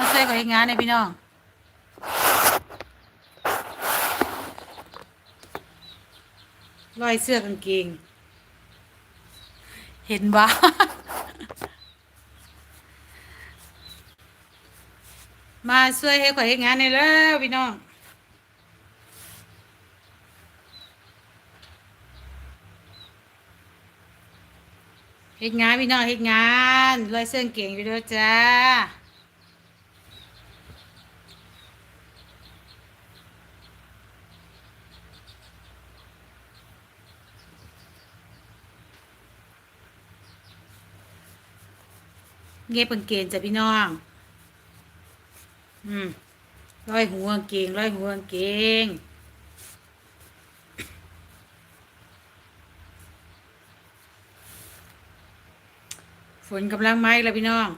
มาช่วยกับเฮ็ดงานในอยพี่น้องรอยเสื้อกางเกง เห็นบ่มาช่วยให้ข่อยเฮ็ดงานในอยแล้วพี่น้องเฮ็ดงานพี่น้องเฮ็ดงานรอยเสื้อกางเกงอยู่เด้อจ้า เงียบกางเกงจ้ะพี่น้อง อืมร้อยหัวกางเกงร้อยหัวกางเกงฝนกำลังไหม้แล้วพี่น้อง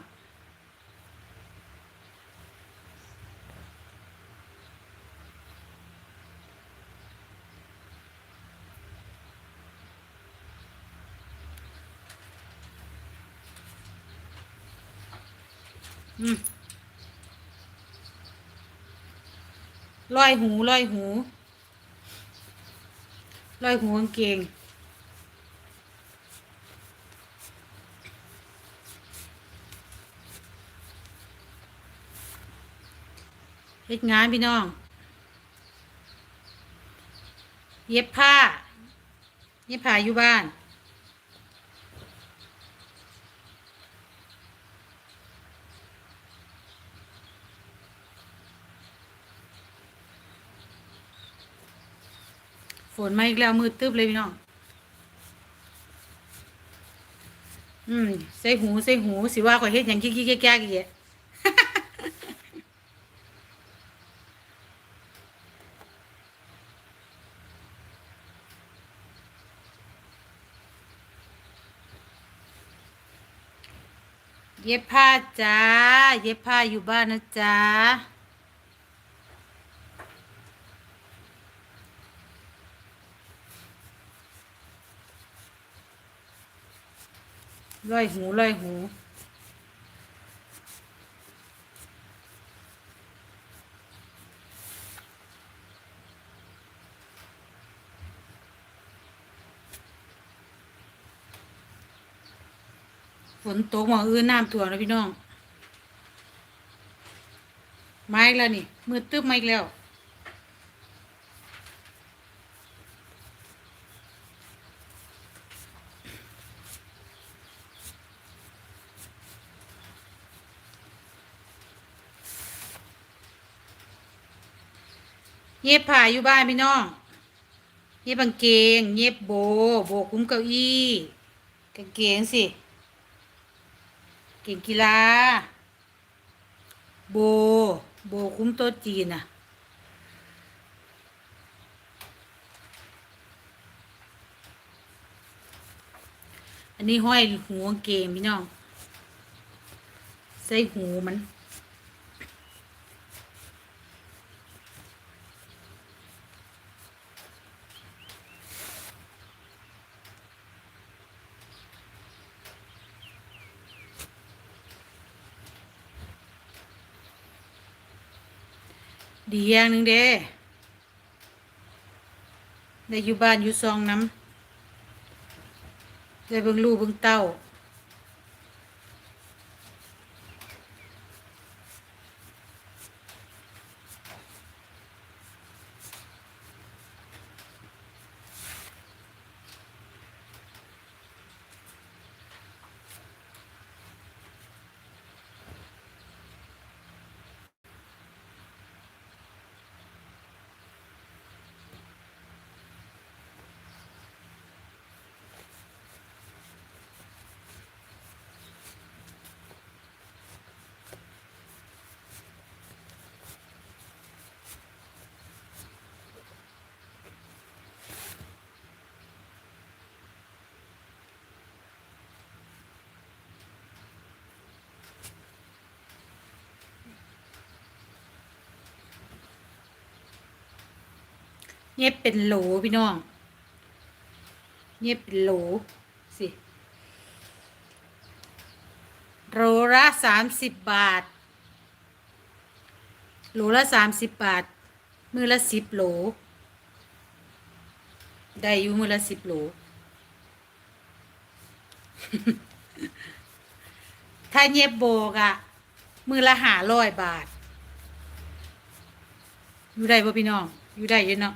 ร้อยหูร้อยหูร้อยหูกางเกงเฮ็ดงานพี่น้อง เย็บผ้า เย็บผ้าอยู่บ้าน ฝนมาอีกแล้วมืดตึ๊บเลยพี่น้อง อืมใส่หูใส่หูสิว่าก็เฮ็ดหยังกิ๊กๆแก๊กๆอีกแยะเย็บผ้าจ้า เย็บผ้าอยู่บ้านนะจ๊ะ ร้อยหูร้อยหู ฝนตกหมองอื่นน้ำท่วมแล้วพี่น้อง ไมาอีกแล้วนี่ มืดตึ๊บมาอีกแล้ว เย็บผ้าอยู่บ้านพี่น้อง เย็บกางเกง เย็บโบ โบคุ้มเก้าอี้กางเกงสิเก่งกีฬา โบ โบคุ้มโต๊ะจีนอะอันนี้ห้อยหูกางเกงพี่น้อง ใส่หูมัน ดีอย่างหนึ่งเด้ได้อยู่บ้านอยู่ซองน้ำได้เบิ่งลูกเบิ่งเต้า เย็บเป็นโหลพี่น้อง เย็บเป็นโหลสิโลละสามสิบบาท โหลละสามสิบบาท มือละสิบโหล ได้อยู่มือละสิบโหล ถ้าเย็บโบกอะมือละหาร้อยบาท อยู่ได้ป่ะพี่น้อง อยู่ได้อยู่เนาะ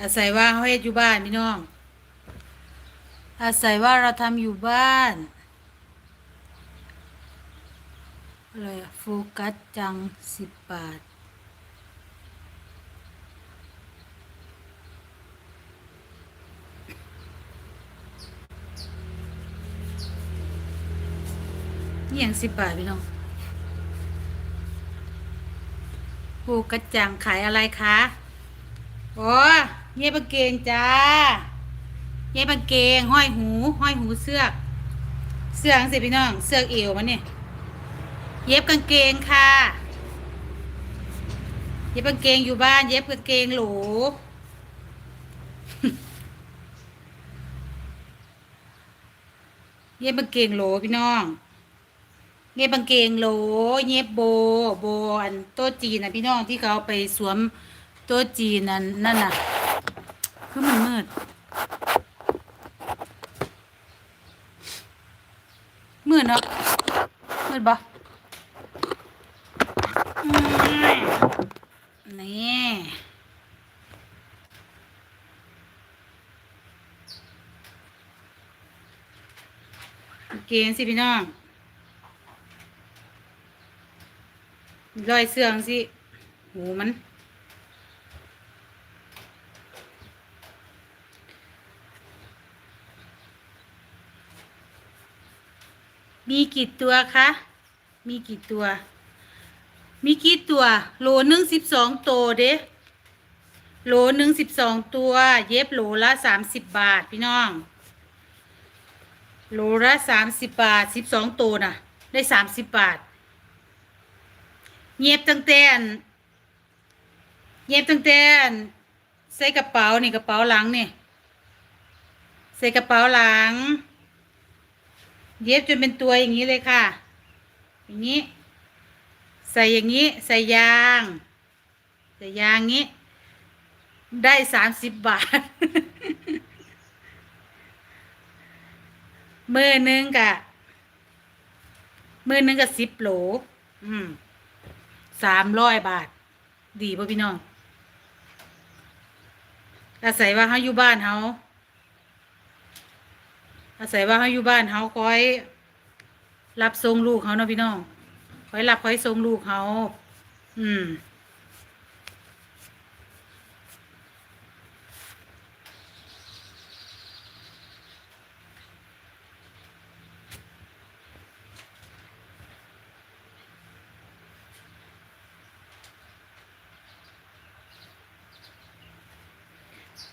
อาศัยว่าเขาเฮ็ดอยู่บ้านพี่น้อง อาศัยว่าเราทำอยู่บ้านอะไรโฟกัสจังสิบบาท นี่อย่างสิบบาทพี่น้องโฟกัสจังขายอะไรคะ โอ้ เย็บกางเกงจ้า เย็บกางเกง ห้อยหู ห้อยหูเสือก เสือกสิพี่น้อง เสือกเอวมันเนี่ยเย็บกางเกงค่ะ เย็บกางเกงอยู่บ้าน เย็บกางเกงหลเย็บกางเกงโหลพี่น้องเย็บกางเกงโหล เย็บโบ โบอันโต๊ะจีนนะพี่น้องที่เขาเอาไปสวมโต๊ะจีนนั่นนั่นน่ะ คือมันมืดมืดเนาะมืดบ่นี่เกางเกงสิพี่น้องรอยเสื่องสิ หูมัน มีกี่ตัวคะ มีกี่ตัว มีกี่ตัว โหลหนึ่งสิบสองตัวเด้โหลหนึ่งสิบสองตัว เย็บโหลละสามสิบบาทพี่น้อง โหลละสามสิบบาทสิบสองตัวน่ะได้สามสิบบาท เย็บตั้งแต่เย็บตั้งแต่ใส่กระเป๋านี่กระเป๋าหลังนี่ใส่กระเป๋าหลัง เย็บจนเป็นตัวอย่างนี้เลยค่ะ อย่างนี้ ใส่อย่างนี้ ใส่ยาง ใส่ยางนี้ ได้สามสิบบาท มือหนึงกะ มือหนึงกะสิบโหล อืมสามร้อยบาท ดีป่ะพี่น้องอาศัยว่าเขาอยู่บ้านเขา อาศัยว่าเขาอยู่บ้านเขาคอย รับส่งลูกเขาเนาะพี่น้องคอยรับคอยส่งลูกเขาอืม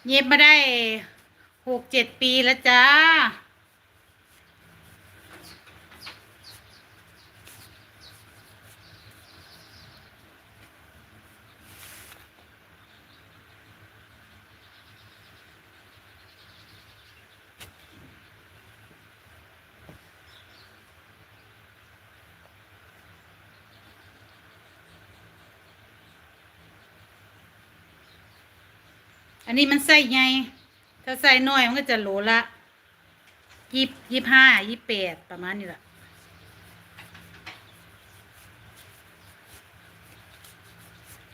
เย็บมาได้หกเจ็ดปีแล้วจ้า อันนี้มันใส่ไงถ้าใส่น้อยมันก็จะโหลละยี่ยี่ห้ายี่แปดประมาณนี้แหละ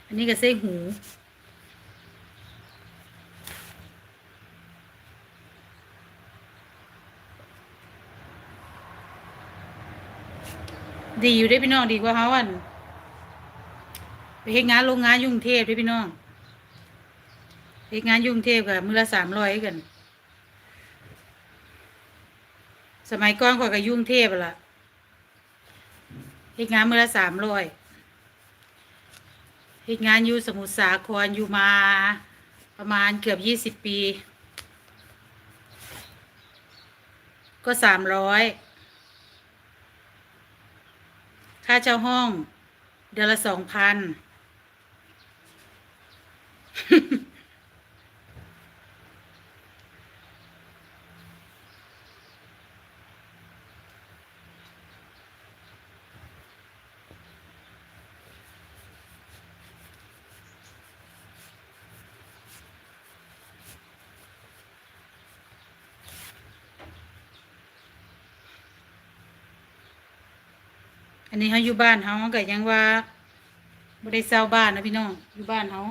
อันนี้ก็ใส่หูดีอยู่ได้พี่น้องดีกว่าเขาอันไปเฮ็ดงานโรงงานยุ่งเทพเด้พี่น้อง เฮ็ดงานยุ่งเทพกับมือละสามร้อยกัน สมัยก่อนกว่ากับยุ่งเทพล่ะเฮ็ดงานมือละสามร้อยเฮ็ดงานอยู่สมุทรสาครอยู่มาประมาณเกือบยี่สิบปี ก็สามร้อยค่าเช่าห้อง เดือนละสองพัน อันนี้เขาอยู่บ้านเขาก็ยังว่าไม่ได้เศร้าบ้านนะพี่น้องอยู่บ้านเขา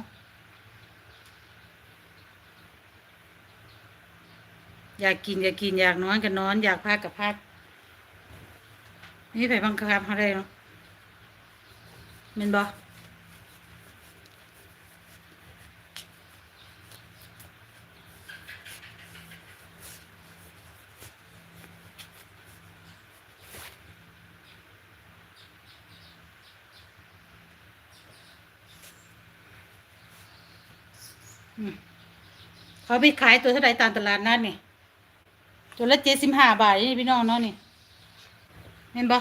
อยากกินอยากกินอยากนอนก็นอน อยากพักก็พักนี่ไผบังคับเขาได้เนาะมันบอม เขาไปขายตัวเท่าไรตามตลาดนัดนี่ ตัวละเจ็ดสิบห้าบาทนี่พี่น้องเนาะนี่ เห็นบ่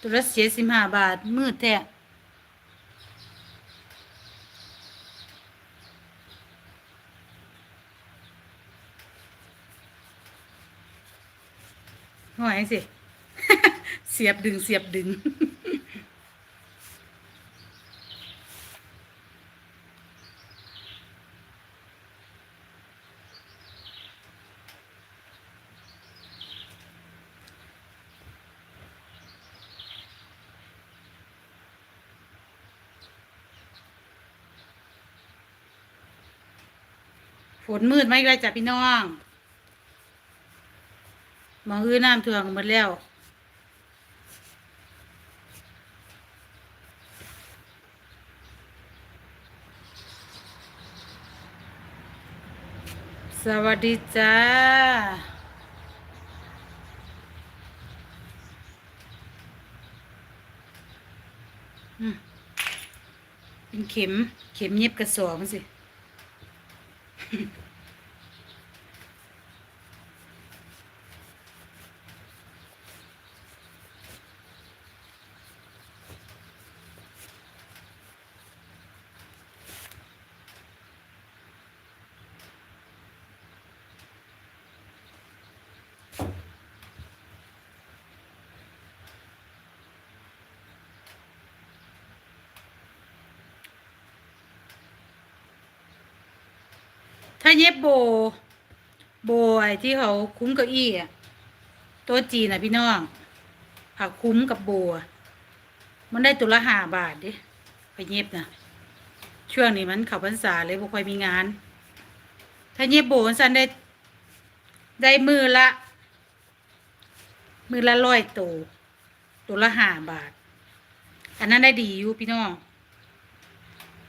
ตัวละเจ็ดสิบห้าบาท มืดแท้ห่วยสิ เสียบดึงเสียบดึง นมืดไหมเลยจ้ะพี่น้องมองอื้อน้ำท่วมหมดแล้วสวัสดีจ้า เป็นเข็ม เข็มเย็บกระสอบสิ ถ้าเย็บโบ โบไอ้ที่เขาคุ้มเก้าอี้อะตัวจีนนะพี่น้องผักคุ้มกับโบมันได้ตัวละห้าบาทดิไปเย็บนะช่วงนี้มันเขับพรรษาเลยบ่ค่อยมีงาน ถ้าเย็บโบนสันได้ ได้มือละ มือละร้อยตัวตัวละห้าบาท อันนั้นได้ดีอยู่พี่น้อง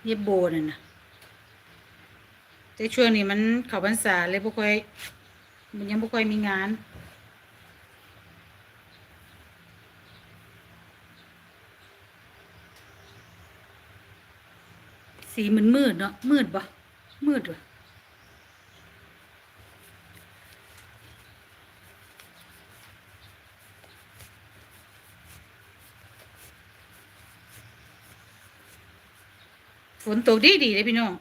เย็บโบนั่นนะ แต่ช่วงนี้มันเขาพรรษาเลยบ่ค่อยมันยังบ่ค่อยมีงาน สีมันมืดเนาะมืดปะมืดวะฝนตกดีดีเลยพี่น้อง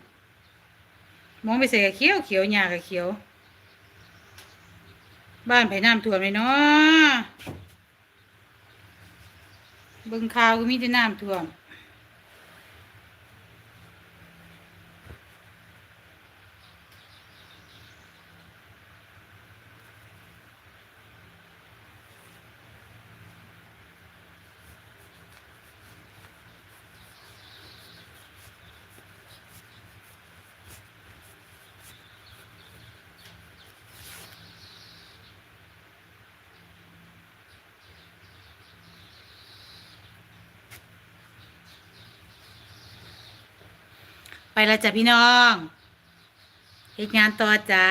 มองไปใส่กับเขียวเขียวหญ้ากับเขียว บ้านไผ่น้ำท่วมเลยเนาะเบิ่งข่าวก็มีแต่น้ำท่วม แล้วจ้ะพี่น้องเหตุงานต่อจ้า